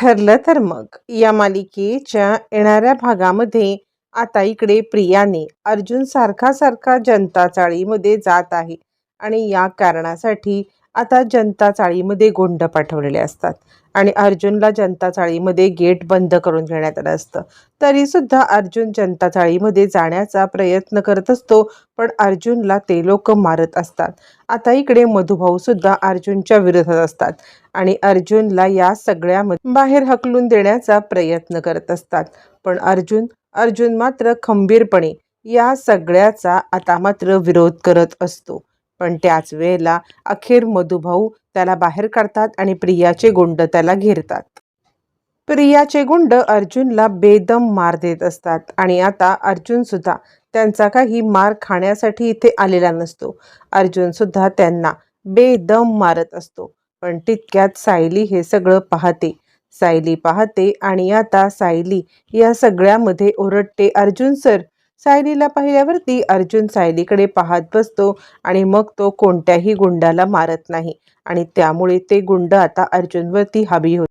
ठरलं तर मग. या मालिकेच्या येणाऱ्या भागामध्ये आता इकडे प्रियाने अर्जुन सारखा सारखा जनता चाळीमध्ये जात आहे. आणि या कारणासाठी आता जनता चाळीमध्ये गोंड पाठवलेले असतात. आणि अर्जुनला जनता चाळीमध्ये गेट बंद करून घेण्यात आलं असतं. तरीसुद्धा अर्जुन जनता चाळीमध्ये जाण्याचा प्रयत्न करत असतो पण अर्जुनला ते लोक मारत असतात. आता इकडे मधुभाऊसुद्धा अर्जुनच्या विरोधात असतात आणि अर्जुनला या सगळ्यामध्ये बाहेर हकलून देण्याचा प्रयत्न करत असतात. पण अर्जुन अर्जुन मात्र खंबीरपणे या सगळ्याचा आता मात्र विरोध करत असतो. पण त्याच वेळेला अखेर मधुभाऊ त्याला बाहेर काढतात आणि प्रियाचे गुंड त्याला घेरतात. प्रियाचे गुंड अर्जुनला बेदम मार देत असतात आणि आता अर्जुन सुद्धा त्यांचा काही मार खाण्यासाठी इथे आलेला नसतो. अर्जुन सुद्धा त्यांना बेदम मारत असतो. पण तितक्यात सायली हे सगळं पाहते. सायली पाहते आणि आता सायली या सगळ्यामध्ये ओरडते अर्जुन सर सायलीला पाहिल्यावरती अर्जुन सायलीकडे पाहत बसतो आणि मग तो कोणत्याही गुंडाला मारत नाही. आणि त्यामुळे ते गुंड आता अर्जुनवरती हवी होते.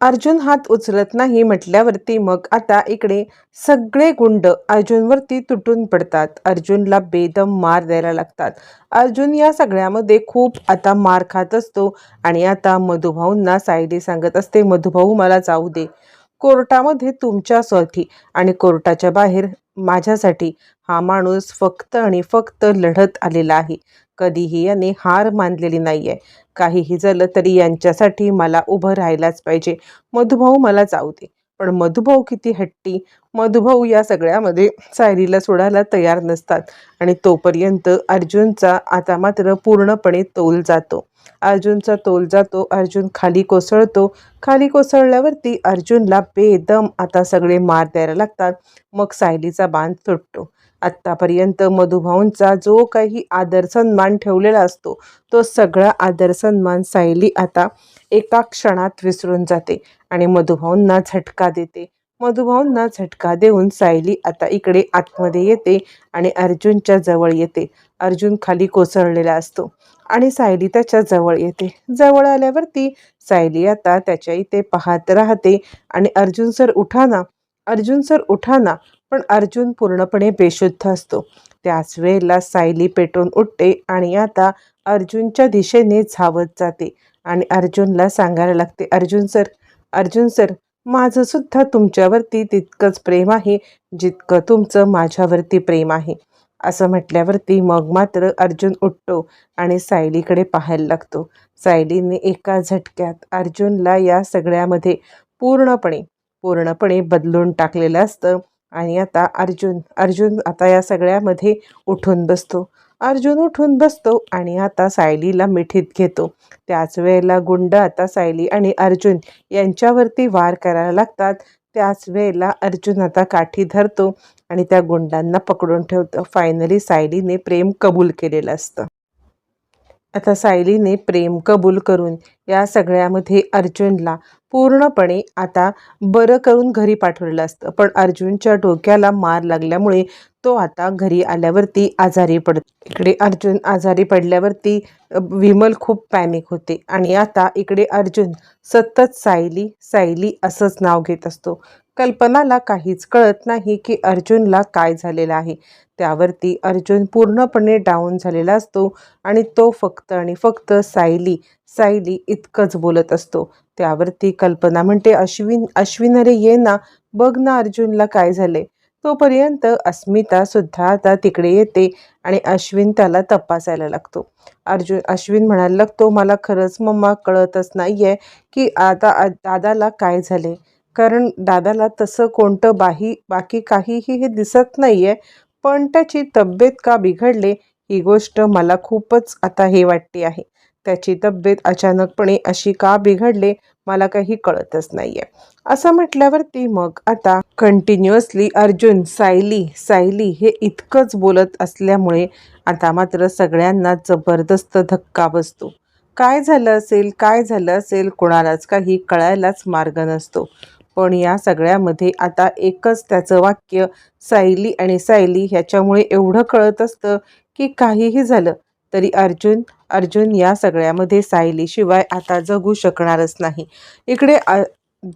अर्जुन हात उचलत नाही म्हटल्यावरती मग आता इकडे सगळे गुंड अर्जुनवरती तुटून पडतात. अर्जुनला बेदम मार द्यायला लागतात. अर्जुन या सगळ्यामध्ये खूप आता मार खात असतो आणि आता मधुभाऊंना सायली सांगत असते मधुभाऊ मला जाऊ दे. कोर्टामध्ये तुमच्यासाठी आणि कोर्टाच्या बाहेर माझ्यासाठी हा माणूस फक्त आणि फक्त लढत आलेला आहे. कधीही याने हार मानलेली नाही आहे काहीही झालं तरी यांच्यासाठी मला उभं राहायलाच पाहिजे. मधुभाऊ मला जाऊ दे. पण मधुभाऊ किती हट्टी. मधुभाऊ या सगळ्यामध्ये सायरीला सोडायला तयार नसतात. आणि तोपर्यंत अर्जुनचा आता मात्र पूर्णपणे तोल जातो. अर्जुनचा तोल जातो अर्जुन खाली कोसळतो. खाली कोसळल्यावरती अर्जुनला बेदम आता सगळे मार द्यायला लागतात. मग सायलीचा बांध तुटतो. आत्तापर्यंत मधुभाऊंचा जो काही आदर सन्मान ठेवलेला असतो तो सगळा आदर सन्मान सायली आता एका क्षणात विसरून जाते आणि मधुभाऊंना झटका देते. मधुभाऊंना झटका देऊन सायली आता इकडे आतमध्ये येते आणि अर्जुनच्या जवळ येते. अर्जुन खाली कोसळलेला असतो आणि सायली त्याच्याजवळ येते. जवळ आल्यावरती सायली आता त्याच्या इथे पाहत राहते आणि अर्जुन सर उठाना अर्जुन सर उठाना पण अर्जुन पूर्णपणे बेशुद्ध असतो. त्याच वेळेला सायली पेटून उठते आणि आता अर्जुनच्या दिशेने धावत जाते आणि अर्जुनला सांगायला लागते अर्जुन सर अर्जुन सर माझंसुद्धा तुमच्यावरती तितकंच प्रेम आहे जितकं तुमचं माझ्यावरती प्रेम आहे. असं म्हटल्यावरती मग मात्र अर्जुन उठतो आणि सायलीकडे पाहायला लागतो. सायलीने एका झटक्यात अर्जुनला या सगळ्यामध्ये पूर्णपणे पूर्णपणे बदलून टाकलेलं असतं आणि आता अर्जुन अर्जुन आता या सगळ्यामध्ये उठून बसतो. अर्जुन उठून बसतो आणि आता सायलीला मिठीत घेतो. त्याच वेळेला गुंड आता सायली आणि अर्जुन यांच्यावरती वार करायला लागतात. त्याच वेळेला अर्जुन आता काठी धरतो आणि त्या गुंडांना पकडून ठेवतो. फायनली सायलीने प्रेम कबूल केलेलं असतं. आता सायलीने प्रेम कबूल करून या सगळ्यामध्ये अर्जुनला पूर्णपणे आता बरं करून घरी पाठवलेलं असतं. पण अर्जुनच्या डोक्याला मार लागल्यामुळे तो आता घरी आल्यावरती आजारी पडतो इकडे अर्जुन आजारी पडल्यावरती विमल खूप पॅनिक होते. आणि आता इकडे अर्जुन सतत सायली सायली असंच नाव घेत असतो. कल्पनाला काहीच कळत नाही की अर्जुनला काय झालेलं आहे. त्यावरती अर्जुन पूर्णपणे डाऊन झालेला असतो आणि तो फक्त आणि फक्त सायली सायली इतकंच बोलत असतो. त्यावरती कल्पना. म्हणते अश्विन अश्विन अरे ये ना बघ ना अर्जुनला काय झाले तोपर्यंत अस्मिता सुद्धा आता तिकडे येते आणि अश्विन त्याला तपासायला लागतो. अर्जुन अश्विन म्हणायला लागतो मला खरंच मम्मा कळतच नाही आहे की आता दादाला काय झाले कारण दादाला तसं कोणतं बाही बाकी काहीही हे दिसत नाही आहे पण त्याची तब्येत का बिघडले ही गोष्ट मला खूपच आता हे वाटते आहे. त्याची तब्येत अचानकपणे अशी का बिघडले मला काही कळतच नाही आहे असं म्हटल्यावरती मग आता कंटिन्युअसली अर्जुन सायली सायली हे इतकंच बोलत असल्यामुळे आता मात्र सगळ्यांना जबरदस्त धक्का बसतो. काय झालं असेल काय झालं असेल कोणालाच काही कळायलाच मार्ग नसतो. पण या सगळ्यामध्ये आता एकच त्याचं वाक्य सायली आणि सायली ह्याच्यामुळे एवढं कळत असतं की काहीही झालं तरी अर्जुन अर्जुन या सगळ्यामध्ये सायलीशिवाय आता जगू शकणारच नाही. इकडे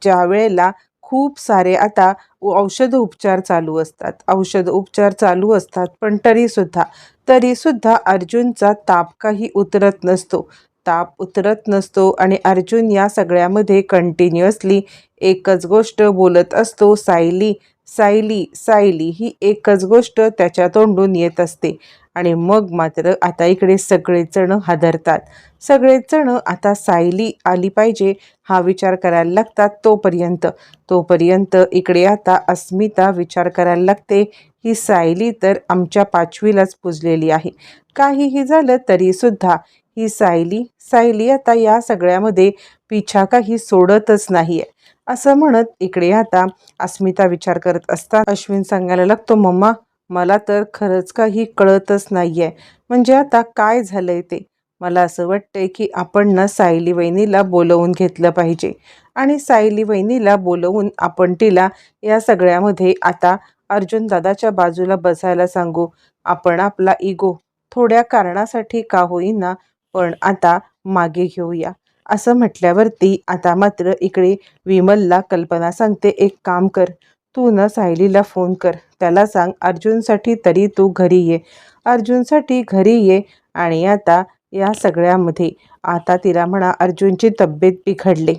ज्या वेळेला खूप सारे आता औषध उपचार चालू असतात. औषध उपचार चालू असतात पण तरीसुद्धा तरीसुद्धा अर्जुनचा ताप काही उतरत नसतो. ताप उतरत नसतो आणि अर्जुन या सगळ्यामध्ये कंटिन्युअसली एकच गोष्ट बोलत असतो सायली सायली सायली ही एकच गोष्ट त्याच्या तोंडून येत असते. आणि मग मात्र आता इकडे सगळेजण हादरतात. सगळेजण आता सायली आली पाहिजे हा विचार करायला लागतात तोपर्यंत. तोपर्यंत इकडे आता अस्मिता विचार करायला लागते ही सायली तर आमच्या पाचवीलाच पुजलेली आहे. काहीही झालं तरीसुद्धा ही सायली सायली आता या सगळ्यामध्ये पिछा काही सोडतच नाहीये. असं म्हणत इकडे आता अस्मिता विचार करत असतात अश्विन सांगायला लागतो मम्मा मला तर खरंच काही कळतच नाही आहे म्हणजे आता काय झालं आहे ते? मला असं वाटतंय की आपण ना सायली वहिनीला बोलवून घेतलं पाहिजे. आणि सायली वहिनीला बोलवून आपण तिला या सगळ्यामध्ये आता अर्जुन दादाच्या बाजूला बसायला सांगू. आपण आपला इगो थोड्या कारणासाठी का होईना पण आता मागे घेऊया. असं म्हटल्यावरती आता मात्र इकडे विमलला कल्पना सांगते एक काम कर तू न सायलीला फोन कर. त्याला सांग अर्जुनसाठी तरी तू घरी ये. अर्जुनसाठी घरी ये आणि आता या सगळ्यामध्ये. आता तिला म्हणा अर्जुनची तब्येत बिघडली.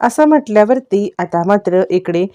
असं म्हटल्यावरती आता मात्र इकडे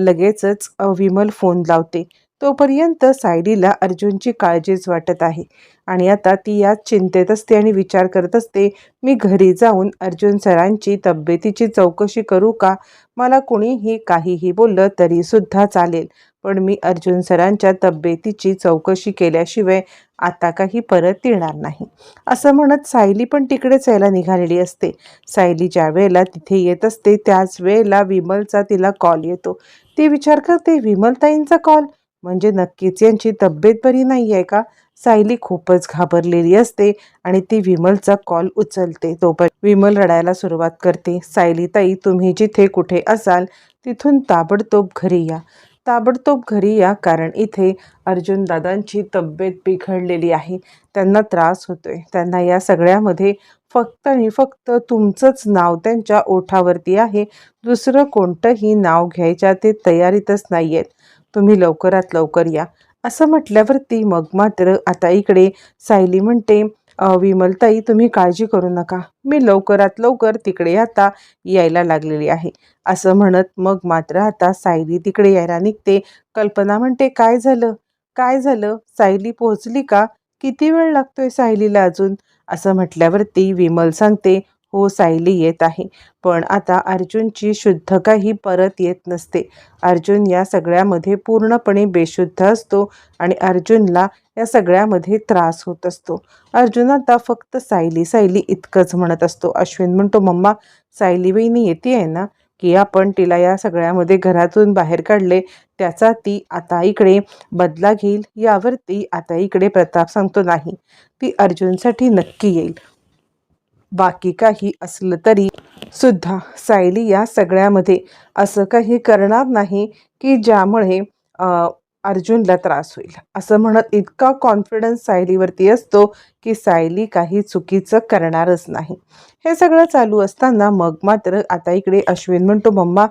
लगेचच विमल फोन लावते. तोपर्यंत सायलीला अर्जुनची काळजीच वाटत आहे. आणि आता ती यात चिंतेत असते आणि विचार करत असते मी घरी जाऊन अर्जुन सरांची तब्येतीची चौकशी करू का? मला कुणीही काहीही बोललं तरीसुद्धा चालेल. पण मी अर्जुन सरांच्या तब्येतीची चौकशी केल्याशिवाय आता काही परत येणार नाही. असं म्हणत सायली पण तिकडेच यायला निघालेली असते. सायली ज्या वेळेला तिथे येत असते त्याच वेळेला विमलचा तिला कॉल येतो. ती विचार करते विमलताईंचा कॉल? म्हणजे नक्कीच. यांची तब्येत बरी नाही आहे का? सायली खूपच घाबरलेली असते आणि ती विमलचा कॉल उचलते. तोपर्यंत विमल रडायला सुरुवात करते. सायली ताई तुम्ही जिथे कुठे असाल तिथून ताबडतोब घरी या. ताबडतोब घरी या कारण इथे अर्जुन दादांची तब्येत बिघडलेली आहे. त्यांना त्रास होतोय. त्यांना या सगळ्यामध्ये फक्त आणि फक्त तुमचंच नाव त्यांच्या ओठावरती आहे. दुसरं कोणतंही नाव घ्यायच्या ते तयारीतच नाही आहेत तुम्ही लवकरात लवकर या. असं म्हटल्यावरती मग मात्र आता इकडे सायली म्हणते विमलताई तुम्ही काळजी करू नका. मी लवकरात लवकर तिकडे आता यायला लागलेली आहे. असं म्हणत मग मात्र आता सायली तिकडे यायला निघते. कल्पना म्हणते काय झालं? काय झालं? सायली पोहोचली का? किती वेळ लागतोय सायलीला अजून? असं म्हटल्यावरती विमल सांगते हो सायली येत आहे. पण आता अर्जुनची शुद्ध काही परत येत नसते. अर्जुन या सगळ्यामध्ये पूर्णपणे बेशुद्ध असतो आणि अर्जुनला या सगळ्यामध्ये त्रास होत असतो. अर्जुन आता फक्त सायली सायली इतकंच म्हणत असतो. अश्विन म्हणतो मम्मा सायली वहिनी येते आहे ना? की आपण तिला या सगळ्यामध्ये घरातून बाहेर काढले त्याचा ती आता इकडे बदला घेईल यावर ती आता इकडे प्रताप सांगतो नाही. ती अर्जुनसाठी नक्की येईल. बाकी काही असलं तरी सुद्धा सायली या सगळ्यामध्ये असं काही करणार नाही की ज्यामुळे अर्जुनला त्रास होईल. असं म्हणत इतका कॉन्फिडन्स सायलीवरती असतो की सायली काही चुकीचं करणारच नाही. हे सगळं चालू असताना मग मात्र आता इकडे अश्विन म्हणतो मम्मा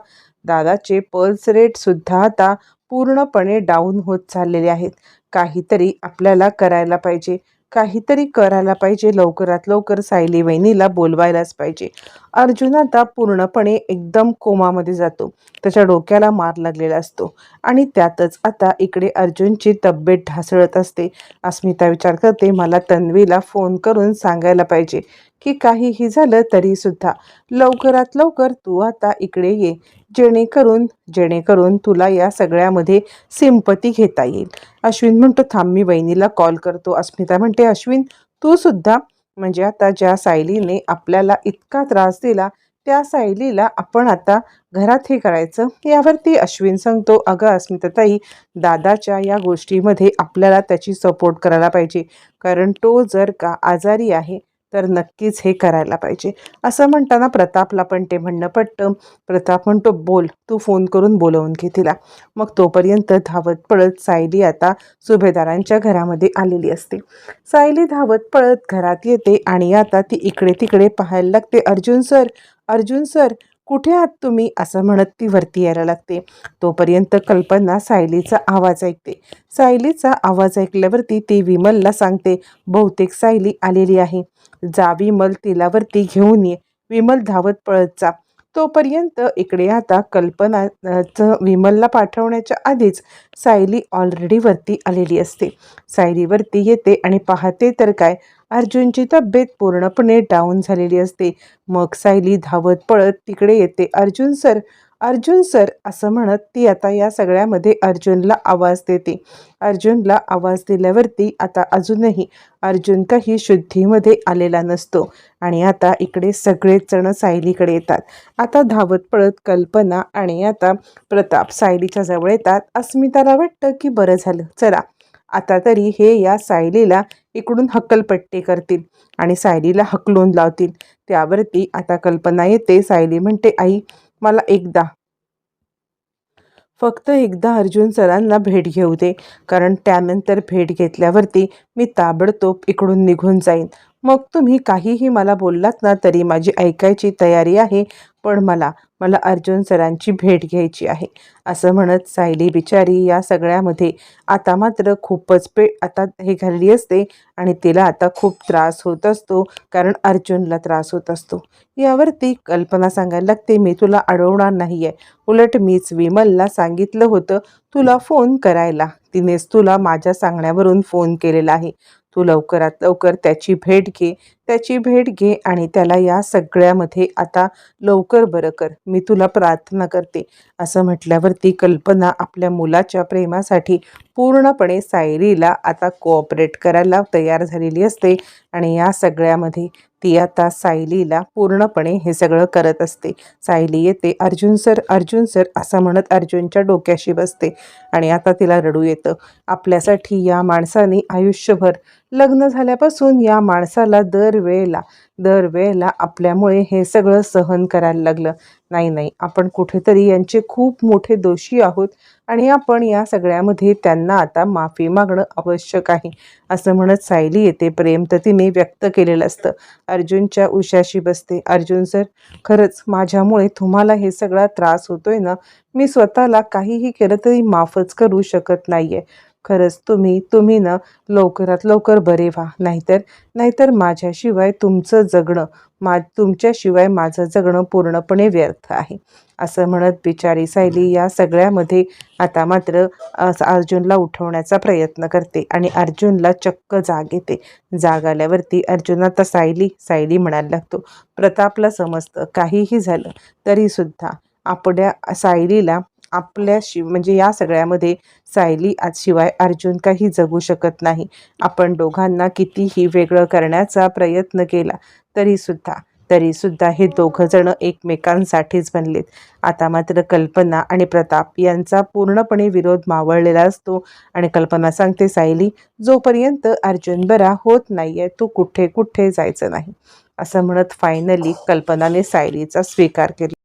दादाचे पल्स रेटसुद्धा आता पूर्णपणे डाऊन होत चाललेले आहेत. काहीतरी आपल्याला करायला पाहिजे. काहीतरी करायला पाहिजे. लवकरात लवकर सायली वहिनीला बोलवायलाच पाहिजे. अर्जुन आता पूर्णपणे एकदम कोमामध्ये जातो. त्याच्या डोक्याला मार लागलेला असतो. आणि त्यातच आता इकडे अर्जुनची तब्येत ढासळत असते. अस्मिता विचार करते मला तन्वीला फोन करून सांगायला पाहिजे. की काहीही झालं तरीसुद्धा लवकरात लवकर तू आता इकडे ये. जेणेकरून जेणेकरून तुला या सगळ्यामध्ये सिंपती घेता येईल. अश्विन म्हणतो थांब मी वहिनीला कॉल करतो. अस्मिता म्हणते अश्विन तू सुद्धा म्हणजे आता ज्या सायलीने आपल्याला इतका त्रास दिला त्या सायलीला आपण आता घरात हे करायचं. यावरती अश्विन सांगतो अगं अस्मिताताई दादाच्या या गोष्टीमध्ये आपल्याला त्याची सपोर्ट करायला पाहिजे. कारण तो जर का आजारी आहे तर नक्कीच हे करायला पाहिजे. असं म्हणताना प्रतापला पण ते म्हणणं पटतं. प्रताप म्हणतो बोल तू फोन करून बोलवून घे तिला. मग तोपर्यंत धावत पळत सायली आता सुभेदारांच्या घरामध्ये आलेली असते. सायली धावत पळत घरात येते आणि आता ती इकडे तिकडे पाहायला लागते अर्जुन सर अर्जुन सर कुठे आहात तुम्ही? असं म्हणत ती वरती यायला लागते. तोपर्यंत कल्पना सायलीचा आवाज ऐकते. सायलीचा आवाज ऐकल्यावरती ती विमलला सांगते बहुतेक सायली आलेली आहे. जा विमल तिलावरती घेऊन ये. विमल धावत पळत जा. तोपर्यंत इकडे आता कल्पनाचं विमलला पाठवण्याच्या आधीच सायली ऑलरेडी वरती आलेली असते. सायलीवरती येते आणि पाहते तर काय अर्जुनची तब्येत पूर्णपणे डाऊन झालेली असते. मग सायली धावत पळत तिकडे येते. अर्जुन सर अर्जुन सर असं म्हणत ती आता या सगळ्यामध्ये अर्जुनला आवाज देते. अर्जुनला आवाज दिल्यावरती आता अजूनही अर्जुन काही शुद्धीमध्ये आलेला नसतो आणि आता इकडे सगळेच जण सायलीकडे येतात. आता धावत पळत कल्पना आणि आता प्रताप सायलीच्या जवळ येतात. अस्मिताला वाटतं की बरं झालं. चला आता तरी हे या सायलीला इकडून हक्कलपट्टी करतील आणि सायलीला हकलून लावतील. त्यावरती आता कल्पना येते. सायली म्हणते आई मला एकदा. फक्त एकदा अर्जुन सरांना भेट घेऊ दे कारण त्यानंतर भेट घेतल्यावरती मी ताबडतोब इकडून निघून जाईन. मग तुम्ही काहीही मला बोललात ना तरी माझी ऐकायची तयारी आहे पण मला मला अर्जुन सरांची भेट घ्यायची आहे. असं म्हणत सायली बिचारी या सगळ्यामध्ये आता मात्र खूपच पे आता हे घालली असते आणि तिला आता खूप त्रास होत असतो कारण अर्जुनला त्रास होत असतो. यावरती कल्पना सांगायला लागते मी तुला अडवणार नाही आहे उलट मीच विमलला सांगितलं होतं तुला फोन करायला. तिनेच तुला माझ्या सांगण्यावरून फोन केलेला आहे. तू लवकरात लवकर त्याची भेट घे. त्याची भेट घे आणि त्याला या सगळ्यामध्ये आता लवकर बरं कर. मी तुला प्रार्थना करते. असं म्हटल्यावर होती. कल्पना आपल्या मुलाच्या प्रेमासाठी पूर्णपणे सायलीला आता कोऑपरेट करायला तयार झालेली असते आणि या सगळ्यामध्ये ती आता सायलीला पूर्णपणे हे सगळं करत असते. सायली येते अर्जुन सर अर्जुन सर असं म्हणत अर्जुनच्या डोक्याशी बसते आणि आता तिला रडू येतं. आपल्यासाठी या माणसाने आयुष्यभर लग्न झाल्यापासून या माणसाला दरवेळेला दरवेळेला आपल्यामुळे हे सगळं सहन करायला लागलं. नाही नाही. आपण कुठेतरी यांचे खूप मोठे दोषी आहोत आणि आपण या सगळ्यामध्ये त्यांना आता माफी मागणं आवश्यक आहे असं म्हणत सायली येते प्रेम तर तिने व्यक्त केलेलं असतं. अर्जुनच्या उशाशी बसते. अर्जुन सर खरंच माझ्यामुळे तुम्हाला हे सगळा त्रास होतोय ना? मी स्वतःला काहीही केलं तरी माफच करू शकत नाही आहे खरंच तुम्ही तुम्ही ना लवकरात लवकर बरे व्हा. नाहीतर नाहीतर माझ्याशिवाय तुमचं जगणं मा तुमच्याशिवाय माझं जगणं पूर्णपणे व्यर्थ आहे. असं म्हणत बिचारी सायली या सगळ्यामध्ये आता मात्र अर्जुनला उठवण्याचा प्रयत्न करते आणि अर्जुनला चक्क जाग येते. जाग आल्यावरती अर्जुन आता सायली सायली म्हणायला लागतो प्रतापला समजतं काहीही झालं तरीसुद्धा आपल्या सायलीला आपल्याशी म्हणजे या सगळ्यामध्ये सायली आजशिवाय अर्जुन काही जगू शकत नाही. आपण दोघांना कितीही वेगळं करण्याचा प्रयत्न केला तरीसुद्धा तरीसुद्धा हे दोघंजणं एकमेकांसाठीच बनलेत. आता मात्र कल्पना आणि प्रताप यांचा पूर्णपणे विरोध मावळलेला असतो आणि कल्पना सांगते सायली जोपर्यंत अर्जुन बरा होत नाहीये तू कुठे कुठे जायचं नाही. असं म्हणत फायनली कल्पनाने सायलीचा स्वीकार केला.